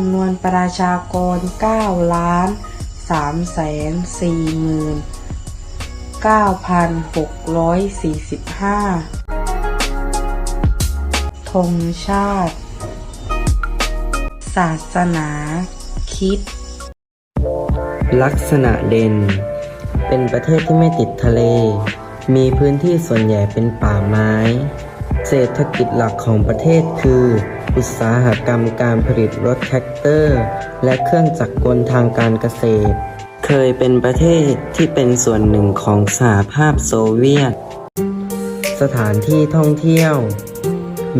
ำนวนประชากร 9 ล้าน3แสน4หมื่น9,645ธงชาติ ศาสนา คิด ลักษณะเด่น เป็นประเทศที่ไม่ติดทะเล มีพื้นที่ส่วนใหญ่เป็นป่าไม้ เศรษฐกิจหลักของประเทศคือ อุตสาหกรรมการผลิตรถแท็กเตอร์ และเครื่องจักรกลทางการเกษตร เคยเป็นประเทศที่เป็นส่วนหนึ่งของสหภาพโซเวียต สถานที่ท่องเที่ยว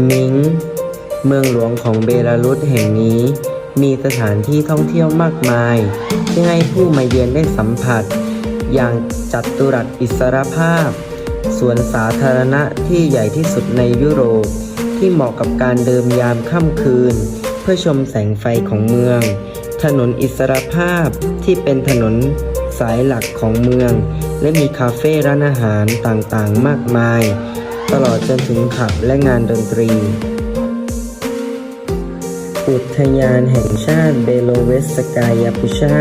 มิง เมืองหลวงของเบลารุสแห่งนี้ มีสถานที่ท่องเที่ยวมากมาย ที่ให้ผู้มาเยือนได้สัมผัส อย่างจัตุรัสอิสรภาพ สวนสาธารณะที่ใหญ่ที่สุดในยุโรป ที่เหมาะกับการเดินยามค่ำคืน เพื่อชมแสงไฟของเมือง ถนนอิสรภาพที่เป็นถนนสายหลักของเมือง และมีคาเฟ่ร้านอาหารต่างๆ มากมาย ตลอดจนถึงขับและงานดนตรี อุทยานแห่งชาติเบโลเวสกายาพุชา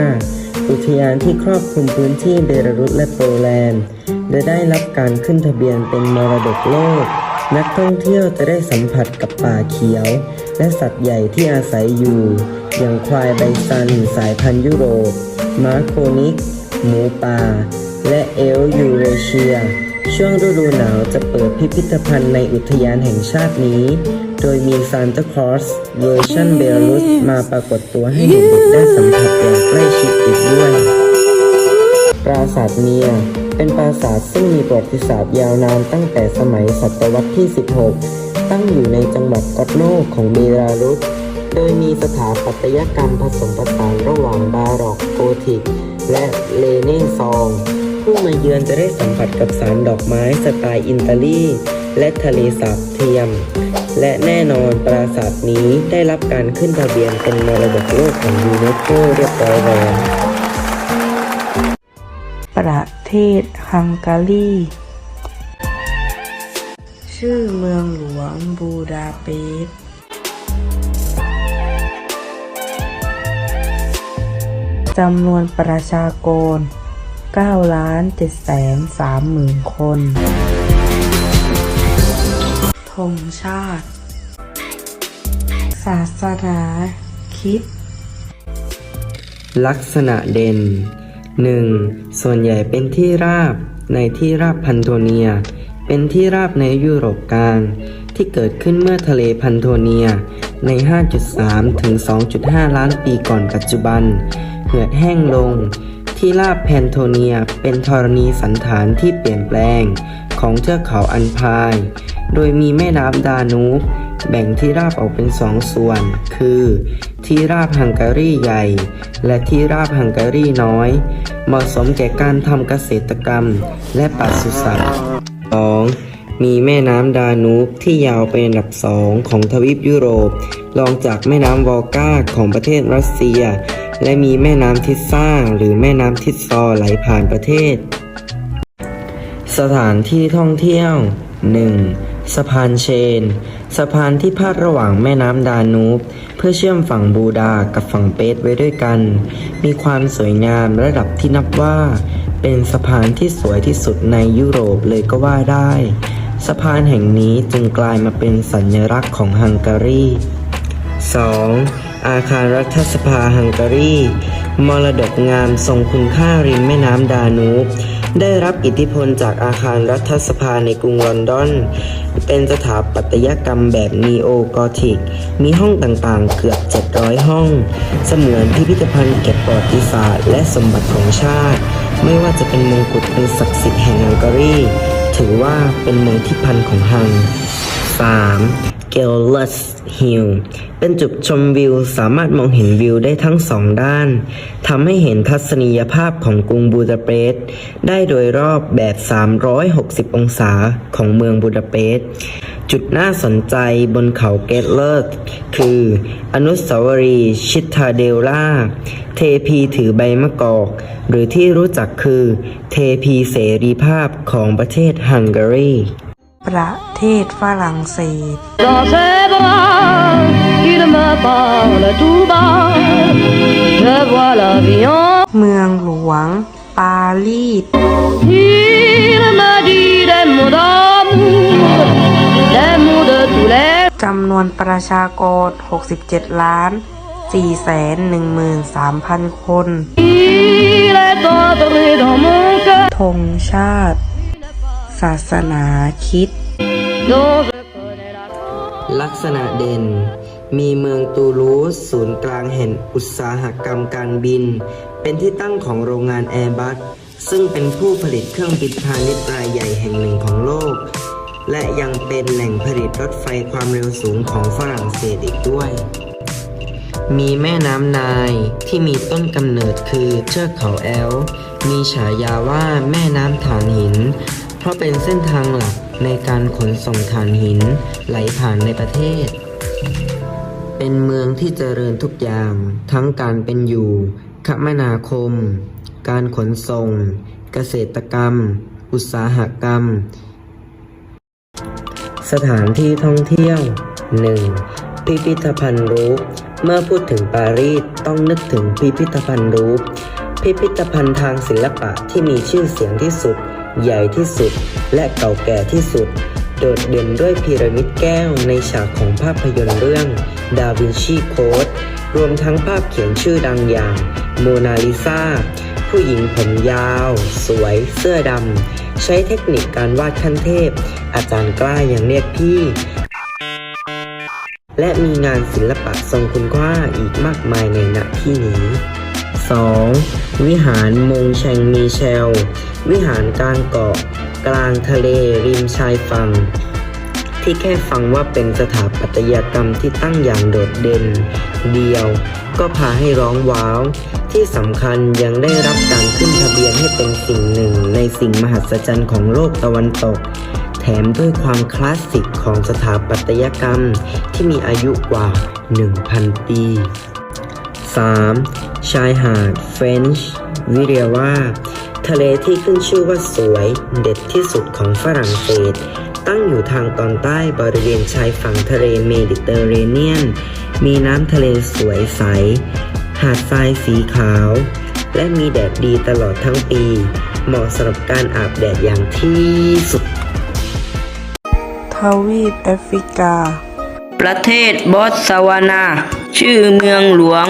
อุทยานที่ครอบคลุมพื้นที่เบลารุสและโปแลนด์ และได้รับการขึ้นทะเบียนเป็นมรดกโลก นักท่องเที่ยวจะได้สัมผัสกับป่าเขียว และสัตว์ใหญ่ที่อาศัยอยู่ อย่างควายไบซันสายพันธุ์ยุโรป ม้าโคนิก หมูป่า และเอลยูเรเชีย ช่วงฤดูหนาวจะเปิดพิพิธภัณฑ์ในอุทยานแห่งชาตินี้ โดยมีซานตาคลอสเวอร์ชันเบลรุสมาปรากฏตัวให้เด็กๆได้สัมผัสอย่างใกล้ชิดอีกด้วย ปราสาทเมีย เป็นปราสาทซึ่งมีประวัติศาสตร์ยาวนานตั้งแต่สมัยศตวรรษที่ 16 ตั้งอยู่ในจังหวัดกอตโนของเบลารุส โดยมีสถาปัตยกรรมผสมผสานระหว่างบาร็อกโกธิก และเลเนซอง ผู้มาเยือนจะได้สัมผัสกับสารดอกไม้สไตล์อิตาลีและทะเลสาบเทียม และแน่นอนปราสาทนี้ได้รับการขึ้นทะเบียนเป็นมรดกโลกของยูเนสโกเรียบร้อยแล้ว ประเทศฮังการี ชื่อเมืองหลวงบูดาเปสต์จำนวนประชากร 9 ล้าน7แสน3หมื่นคน ธงชาติ ศาสนาคิด ลักษณะเด่น 1. ส่วนใหญ่เป็นที่ราบในที่ราบพันโทเนีย เป็นที่ราบในยุโรปกลางที่เกิดขึ้นเมื่อทะเลพันโทเนียใน 5.3 ถึง 2.5 ล้านปีก่อนปัจจุบัน เหือดแห้งลง ที่ราบแพนโทเนียเป็นธรณีสันฐานที่เปลี่ยนแปลงของเทือกเขาอันพาย โดยมีแม่น้ำดานูบ แบ่งที่ราบออกเป็นสองส่วน คือ ที่ราบฮังการีใหญ่ และที่ราบฮังการีน้อย เหมาะสมแก่การทำเกษตรกรรม และปศุสัตว์ 2. มีแม่น้ำดานูบที่ยาวเป็นอันดับสองของทวีปยุโรปรองจากแม่น้ำวอลกาของประเทศรัสเซีย และมีแม่น้ำทิสซ่าหรือแม่น้ำทิสซอไหลผ่านประเทศ สถานที่ท่องเที่ยว 1. สะพานเชน สะพานที่พาดระหว่างแม่น้ำดานูบ เพื่อเชื่อมฝั่งบูดากับฝั่งเปตไว้ด้วยกัน มีความสวยงามระดับที่นับว่า เป็นสะพานที่สวยที่สุดในยุโรปเลยก็ว่าได้ สะพานแห่งนี้จึงกลายมาเป็นสัญลักษณ์ของฮังการี 2. อาคารรัฐสภาฮังการี มรดกงามทรงคุณค่าริมแม่น้ำดานูบ ได้รับอิทธิพลจากอาคารรัฐสภาในกรุงลอนดอน เป็นสถาปัตยกรรมแบบนีโอกอธิก มีห้องต่างๆ เกือบ 700 ห้อง เสมือนพิพิธภัณฑ์เก็บประวัติศาสตร์และสมบัติของชาติ ไม่ว่าจะเป็นมงกุฎอันศักดิ์สิทธิ์แห่งฮังการี ถือว่าเป็นเมืองที่พันของฮัง 3. G e l l u s Hill เป็นจุดชมวิวสามารถมองเห็นวิวได้ทั้งสองด้านทำให้เห็นทัศนียภาพของกรุงบูดาเปสต์ได้โดยรอบแบบ 360 องศาของเมืองบูดาเปสต์จุดน่าสนใจบนเขาเกตเลอร์คือ อนุสาวรีย์ชิตาเดลล่า เทพีถือใบมะกอก หรือที่รู้จักคือ เทพีเสรีภาพของประเทศฮังการี ประเทศฝรั่งเศส เมืองหลวง ปารีส จำนวนประชากร 67 ล้าน 413,000 คนธงชาติ ศาสนาคิด ลักษณะเด่น มีเมืองตูลูสศูนย์กลางแห่งอุตสาหกรรมการบิน เป็นที่ตั้งของโรงงานแอร์บัสซึ่งเป็นผู้ผลิตเครื่องบินพาณิชย์รายใหญ่แห่งหนึ่งของโลก และยังเป็นแหล่งผลิตรถไฟความเร็วสูงของฝรั่งเศสอีกด้วย มีแม่น้ำนายที่มีต้นกำเนิดคือเทือกเขาแอล มีฉายาว่าแม่น้ำถ่านหิน เพราะเป็นเส้นทางหลักในการขนส่งถ่านหินไหลผ่านในประเทศ เป็นเมืองที่เจริญทุกอย่าง ทั้งการเป็นอยู่ คมนาคม การขนส่ง เกษตรกรรม อุตสาหกรรม สถานที่ท่องเที่ยว 1. พิพิธภัณฑ์รูป เมื่อพูดถึงปารีสต้องนึกถึงพิพิธภัณฑ์รูป พิพิธภัณฑ์ทางศิลปะที่มีชื่อเสียงที่สุด ใหญ่ที่สุดและเก่าแก่ที่สุด โดดเด่นด้วยพีระมิดแก้วในฉากของภาพยนตร์เรื่องดาวินชีโค้ดรวมทั้งภาพเขียนชื่อดังอย่างโมนาลิซาผู้หญิงผมยาว สวย เสื้อดำ ใช้เทคนิคการวาดขั้นเทพ อาจารย์กล้าอย่างเรียกพี่ และมีงานศิลปะทรงคุณค่าอีกมากมายในณที่นี้ 2. วิหารมงแชงมีเชล วิหารกลางเกาะ กลางทะเลริมชายฝั่ง ที่แค่ฟังว่าเป็นสถาปัตยกรรมที่ตั้งอย่างโดดเด่น เดียว ก็พาให้ร้องว้าว ที่สำคัญยังได้รับการขึ้นทะเบียนให้เป็นสิ่งหนึ่ง ในสิ่งมหัศจรรย์ของโลกตะวันตกแถมด้วยความคลาสสิกของสถาปัตยกรรมที่มีอายุกว่า 1,000 ปี 3. ชายหาดเฟรนช์วิเรียว่า ทะเลที่ขึ้นชื่อว่าสวยเด็ดที่สุดของฝรั่งเศส ตั้งอยู่ทางตอนใต้บริเวณชายฝั่งทะเลเมดิเตอร์เรเนียน มีน้ำทะเลสวยใส หาดทรายสีขาว และมีแดดดีตลอดทั้งปี เหมาะสำหรับการอาบแดดอย่างที่สุด ทวีปแอฟริกา ประเทศบอตสวานา ชื่อเมืองหลวง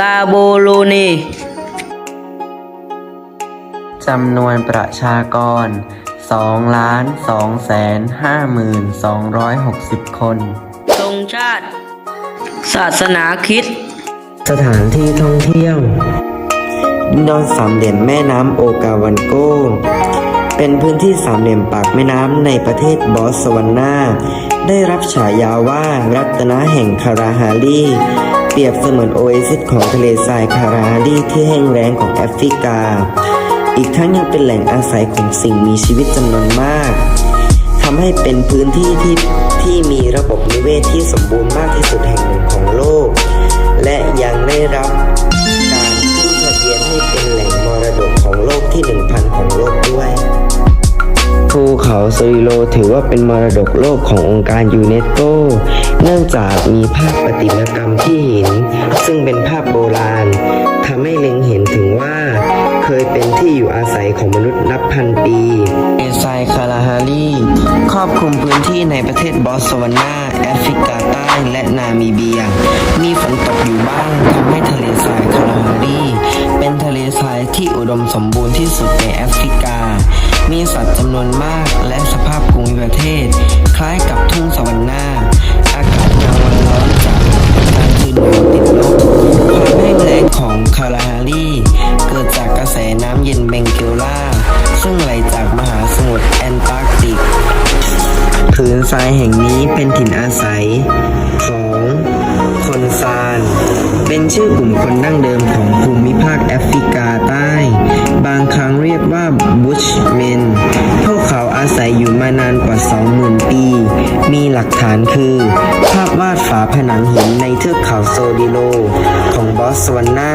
กาโบโลเนจำนวนประชากร 2 ล้าน 2 แสน 5260 คน ทรงชาติ ศาสนาคริดสถานที่ท่องเที่ยวดินดอนสามเหลี่ยมแม่น้ำโอกาวันโก เป็นพื้นที่สามเหลี่ยมปากแม่น้ำในประเทศบอตสวานา ได้รับฉายาว่ารัตนะแห่งคาราฮารีเป รียบเสมือนโอเอซิสของทะเลทรายคาราฮารีที่แห้งแล้งของแอฟริกา อีกทั้งยังเป็นแหล่งอาศัยของสิ่งมีชีวิตจำนวนมากทำให้เป็นพื้นที่ที่ที่มีระบบนิเวศที่สมบูรณ์มากที่สุดแห่งหนึ่งของโลก และยังได้รับการขึ้นทะเบียนให้เป็นแหล่งมรดกของโลกที่ 1,000 ของโลกด้วย ภูเขาซูริโลถือว่าเป็นมรดกโลกขององค์การยูเนสโก เนื่องจากมีภาพประติมากรรมที่หิน ซึ่งเป็นภาพโบราณทำให้เล็งเห็นถึงว่าเคยเป็นที่อยู่อาศัยของมนุษย์นับพันปีเอไซคาราฮารีครอบคลุมพื้นที่ในประเทศบอสวานาแอฟริกาใต้และนามิเบีย มีฝนตกอยู่บ้างทำให้ทะเลทรายคาราฮารีเป็นทะเลทรายที่อุดมสมบูรณ์ที่สุดในแอฟริกา มีสัตว์จำนวนมากและสภาพภูมิประเทศ คล้ายกับทุ่งสวรรค์นาอากาศกลางวันร้อนจัดกลางคืนหนาวติดลบความแห้งแล้งของคาราฮารีเกิดจากกระแสน้ำเย็นเบงเกลล่า ซึ่งไหลจากมหาสมุทรแอนตาร์กติกพื้นทรายแห่งนี้เป็นถิ่นอาศัยของคนซาน เป็นชื่อกลุ่มคนดั้งเดิมของภูมิภาคแอฟริกาใต้ บางครั้งเรียกว่าบุชเมานานกว่า 20,000 ปี มีหลักฐานคือ ภาพวาดฝาผนังหินในเทือกเขาโซดิโล ของบอสวานา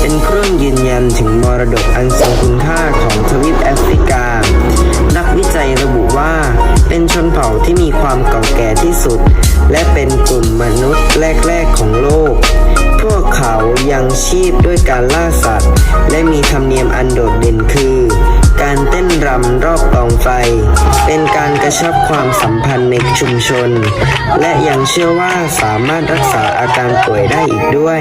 เป็นเครื่องยืนยันถึงมรดกอันทรงคุณค่าของทวีปแอฟริกา นักวิจัยระบุว่าเป็นชนเผ่าที่มีความเก่าแก่ที่สุด และเป็นกลุ่มมนุษย์แรก ๆ ของโลก พวกเขายังชีพด้วยการล่าสัตว์ และมีธรรมเนียมอันโดดเด่นคือ การเต้นรำรอบกองไฟ เป็นการกระชับความสัมพันธ์ในชุมชน และยังเชื่อว่าสามารถรักษาอาการป่วยได้อีกด้วย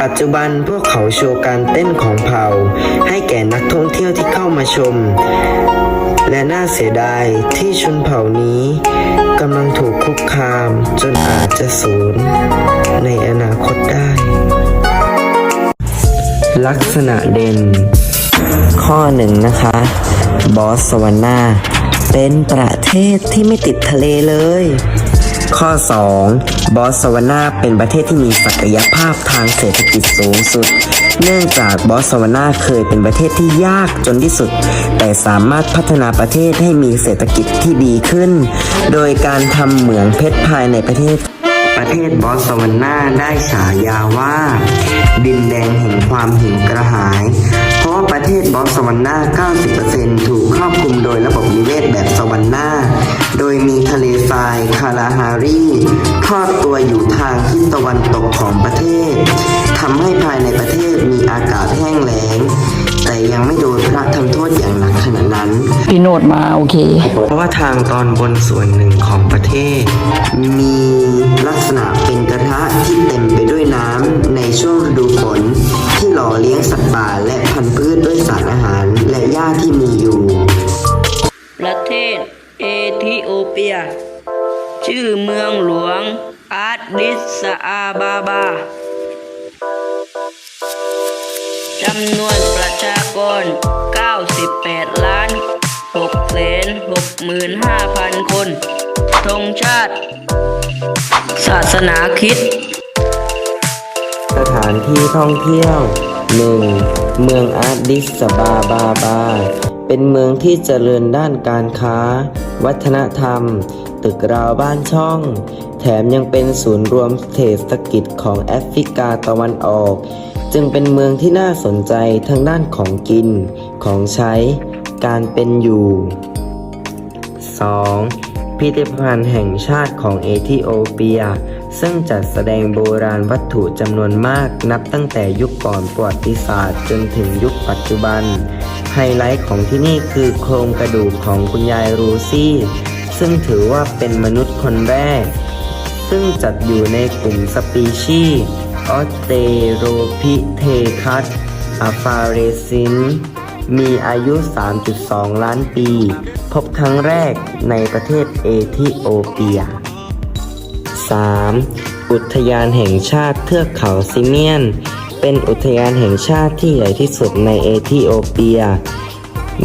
ปัจจุบันพวกเขาโชว์การเต้นของเผ่า ให้แก่นักท่องเที่ยวที่เข้ามาชม และน่าเสียดายที่ชนเผ่านี้กำลังถูกคุกคามจนอาจจะสูญในอนาคตได้ ลักษณะเด่น ข้อหนึ่งนะคะ บอสวานาเป็นประเทศที่ไม่ติดทะเลเลย ข้อ 2 บอสวานาเป็นประเทศที่มีศักยภาพทางเศรษฐกิจสูงสุด เนื่องจากบอสวานาเคยเป็นประเทศที่ยากจนที่สุด แต่สามารถพัฒนาประเทศให้มีเศรษฐกิจที่ดีขึ้น โดยการทำเหมืองเพชรภายในประเทศประเทศบอสวานาได้ฉายาว่า ดินแดงแห่งความหิวกระหาย ศบอสวานา90%ถูกครอบคลุมโดยระบบนิเวศแบบสวรรค์นาโดยมีทะเลทรายคาราฮารีทอดตัวอยู่ทางทิศตะวันตกของประเทศทำให้ภายในประเทศมีอากาศแห้งแล้ง ยังไม่โดนพระทำโทษอย่างหนักขนาดนั้น พี่โนดมาโอเค เพราะว่าทางตอนบนส่วนหนึ่งของประเทศ มีลักษณะเป็นกระทะที่เต็มไปด้วยน้ำในช่วงฤดูฝน ที่หล่อเลี้ยงสัตว์ป่าและพันธุ์พืชด้วยสารอาหารและหญ้าที่มีอยู่ ประเทศเอธิโอเปีย ชื่อเมืองหลวงอาดดิสอาบาบา จำนวนประชากร 98 ล้าน6แสน65,000 คน ธงชาติ ศาสนาคริดสถานที่ท่องเที่ยว 1. เมืองอาร์ดิสบาบาบา เป็นเมืองที่เจริญด้านการค้า วัฒนธรรม ตึกราวบ้านช่อง แถมยังเป็นศูนย์รวมเศรษฐกิจของแอฟริกาตะวันออก จึงเป็นเมืองที่น่าสนใจทั้งด้านของกิน ของใช้ การเป็นอยู่ 2. พิพิธภัณฑ์แห่งชาติของเอธิโอเปีย ซึ่งจัดแสดงโบราณวัตถุจำนวนมากนับตั้งแต่ยุคก่อนประวัติศาสตร์จนถึงยุคปัจจุบัน ไฮไลท์ของที่นี่คือโครงกระดูกของคุณยายรูซี่ ซึ่งถือว่าเป็นมนุษย์คนแรก ซึ่งจัดอยู่ในกลุ่มสปีชีส์ ออสเตโรพิเทคัสอาฟาเรซิน มีอายุ 3.2 ล้านปี พบครั้งแรกในประเทศเอธิโอเปีย 3. อุทยานแห่งชาติเทือกเขาซิเมียน เป็นอุทยานแห่งชาติที่ใหญ่ที่สุดในเอธิโอเปีย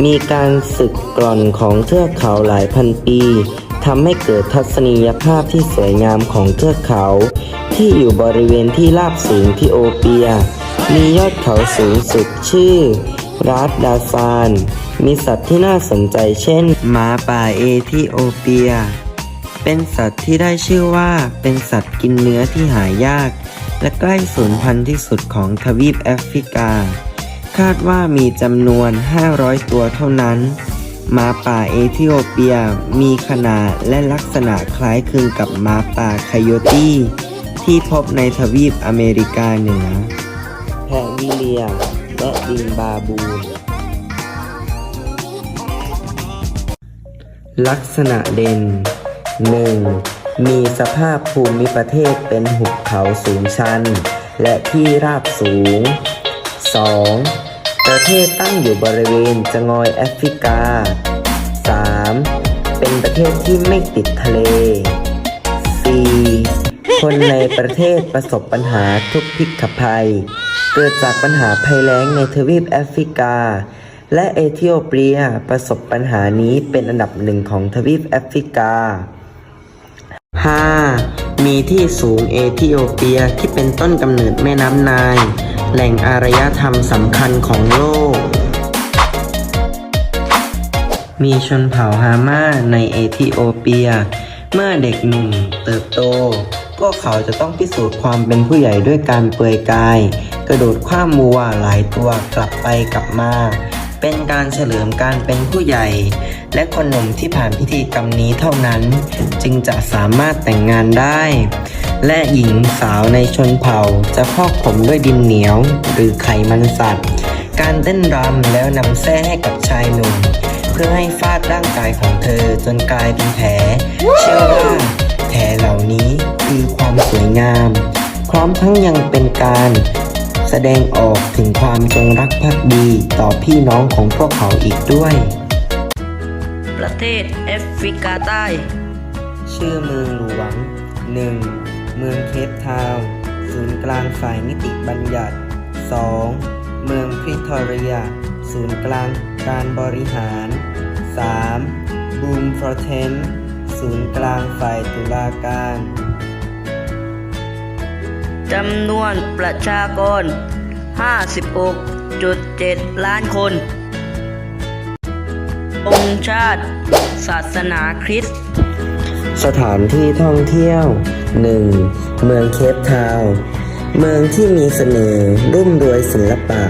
มีการสึกกร่อนของเทือกเขาหลายพันปี ทำให้เกิดทัศนียภาพที่สวยงามของเทือกเขา ที่อยู่บริเวณที่ราบสูงที่โอเปีย มียอดเขาสูงสุดชื่อรัดดาซาน มีสัตว์ที่น่าสนใจเช่นหมาป่าเอธิโอเปีย เป็นสัตว์ที่ได้ชื่อว่าเป็นสัตว์กินเนื้อที่หายาก และใกล้สูญพันธุ์ที่สุดของทวีปแอฟริกา คาดว่ามีจำนวน 500 ตัวเท่านั้น หมาป่าเอธิโอเปียมีขนาดและลักษณะคล้ายคลึงกับหมาป่าไคโยตี้ที่พบในทวีปอเมริกาเหนือ แพะวิเลียมและดิงบาบูน ลักษณะเด่น 1. มีสภาพภูมิประเทศเป็นหุบเขาสูงชัน และที่ราบสูง 2. ประเทศตั้งอยู่บริเวณจงอยแอฟริกา 3. เป็นประเทศที่ไม่ติดทะเล 4. คนในประเทศประสบปัญหาทุกพิกภัย เกิดจากปัญหาภัยแล้งในทวีปแอฟริกา และเอธิโอเปียประสบปัญหานี้เป็นอันดับหนึ่งของทวีปแอฟริกา 5. มีที่สูงเอธิโอเปียที่เป็นต้นกำเนิดแม่น้ำไนาย แหล่งอารยธรรมสำคัญของโลก มีชนเผ่าฮาม่าในเอธิโอเปีย เมื่อเด็กหนุ่มเติบโต พวกเขาจะต้องพิสูจน์ความเป็นผู้ใหญ่ด้วยการเปลือยกาย กระโดดข้ามวัวหลายตัวกลับไปกลับมา เป็นการเฉลิมการเป็นผู้ใหญ่ และคนหนุ่มที่ผ่านพิธีกรรมนี้เท่านั้น จึงจะสามารถแต่งงานได้ และหญิงสาวในชนเผ่าจะพอกผมด้วยดินเหนียว หรือไขมันสัตว์ การเต้นรำแล้วนำแส้ให้กับชายหนุ่ม เพื่อให้ฟาดร่างกายของเธอจนกลายเป็นแผล เชื่อว่าแผลเหล่านี้คือความสวยงาม พร้อมทั้งยังเป็นการแสดงออกถึงความจงรักภักดีต่อพี่น้องของพวกเขาอีกด้วย ประเทศแอฟริกาใต้ ชื่อเมืองหลวง 1. เมืองเคปทาวน์ศูนย์กลางฝ่ายนิติบัญญัติ 2. เมืองพริทอเรีย ศูนย์กลางการบริหาร 3. บูมฟรเทนศูนย์กลางฝ่ายตุลาการจำนวนประชากร 56.7 ล้านคน องค์ชาติ ศาสนาคริสต์ สถานที่ท่องเที่ยว 1. เมืองเคปทาวน์เมืองที่มีเสน่ห์รุ่มรวยศิลปะ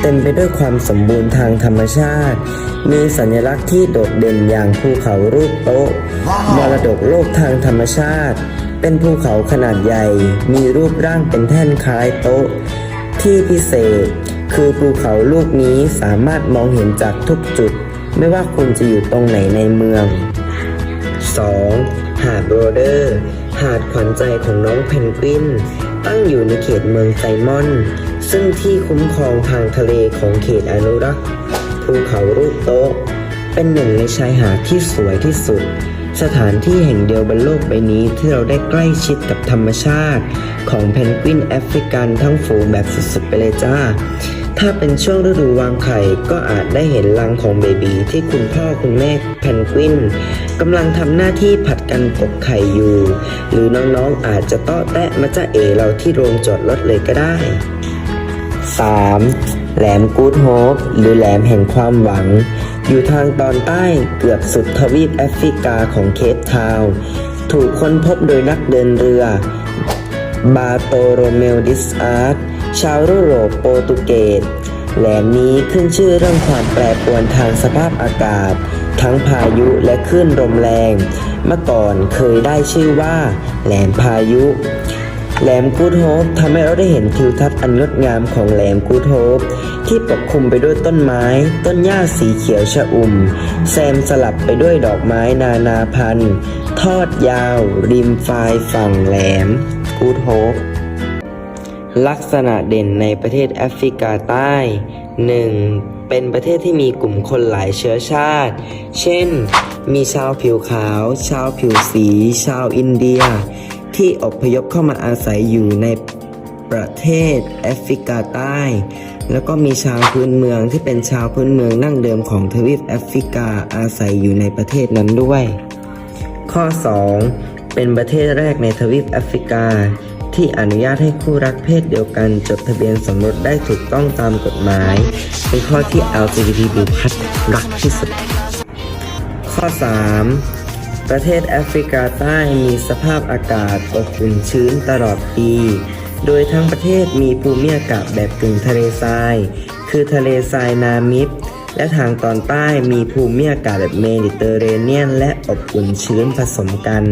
เต็มไปด้วยความสมบูรณ์ทางธรรมชาติ มีสัญลักษณ์ที่โดดเด่นอย่างภูเขารูปโต๊ะมรดกโลกทางธรรมชาติ เป็นภูเขาขนาดใหญ่ มีรูปร่างเป็นแท่นคล้ายโต๊ะ ที่พิเศษ คือภูเขาลูกนี้สามารถมองเห็นจากทุกจุด ไม่ว่าคุณจะอยู่ตรงไหนในเมือง 2. หาดโรเดอร์ หาดขวัญใจของน้องเพนกวิน ตั้งอยู่ในเขตเมืองไซมอน ซึ่งที่คุ้มครองทางทะเลของเขตอนุรักษ์ภูเขารูปโต๊ะ เป็นหนึ่งในชายหาดที่สวยที่สุด สถานที่แห่งเดียวบนโลกใบนี้ที่เราได้ใกล้ชิดกับธรรมชาติ ของเพนกวินแอฟริกันทั้งฝูงแบบสุดๆไปเลยจ้า ถ้าเป็นช่วงฤดูวางไข่ก็อาจได้เห็นรังของเบบีที่คุณพ่อคุณแม่เพนกวินกำลังทำหน้าที่ผัดกันกกไข่อยู่ หรือน้องๆอาจจะเตาะแตะมาจ้าเอเราที่โรงจอดรถเลยก็ได้ 3. แหลมกูดโฮปหรือแหลมแห่งความหวัง อยู่ทางตอนใต้เกือบสุดทวีปแอฟริกาของเคปทาวน์ถูกค้นพบโดยนักเดินเรือ บาโตโรเมลดิสอาร์ต ชาวยุโรปโปรตุเกสแหลมนี้ขึ้นชื่อเรื่องความแปรปรวนทางสภาพอากาศ ทั้งพายุและคลื่นลมแรง เมื่อก่อนเคยได้ชื่อว่า แหลมพายุ แหลมกูดโฮปทำให้เราได้เห็นทิวทัศน์อันงดงามของแหลมกูดโฮปที่ปกคลุมไปด้วยต้นไม้ ต้นหญ้าสีเขียวชะอุ่ม แซมสลับไปด้วยดอกไม้นานาพันธุ์ ทอดยาว ริมฟายฝั่งแหลมกูดโฮป ลักษณะเด่นในประเทศแอฟริกาใต้ 1. เป็นประเทศที่มีกลุ่มคนหลายเชื้อชาติ เช่น มีชาวผิวขาว ชาวผิวสี ชาวอินเดีย ที่อพยพเข้ามาอาศัยอยู่ในประเทศแอฟริกาใต้ แล้วก็มีชาวพื้นเมืองที่เป็นชาวพื้นเมืองนั่งเดิมของทวีปแอฟริกาอาศัยอยู่ในประเทศนั้นด้วย ข้อ 2. เป็นประเทศแรกในทวีปแอฟริกา ที่อนุญาตให้คู่รักเพศเดียวกันจดทะเบียนสมรสได้ถูกต้องตามกฎหมาย เป็นข้อที่ LGBT บุพัดรักที่สุด ข้อ 3. ประเทศแอฟริกาใต้มีสภาพอากาศอบอุ่นชื้นตลอดปี โดยทั้งประเทศมีภูมิอากาศแบบกึ่งทะเลทราย คือทะเลทรายนามิบและทางตอนใต้มีภูมิอากาศแบบเมดิเตอร์เรเนียน และอบอุ่นชื้นผสมกัน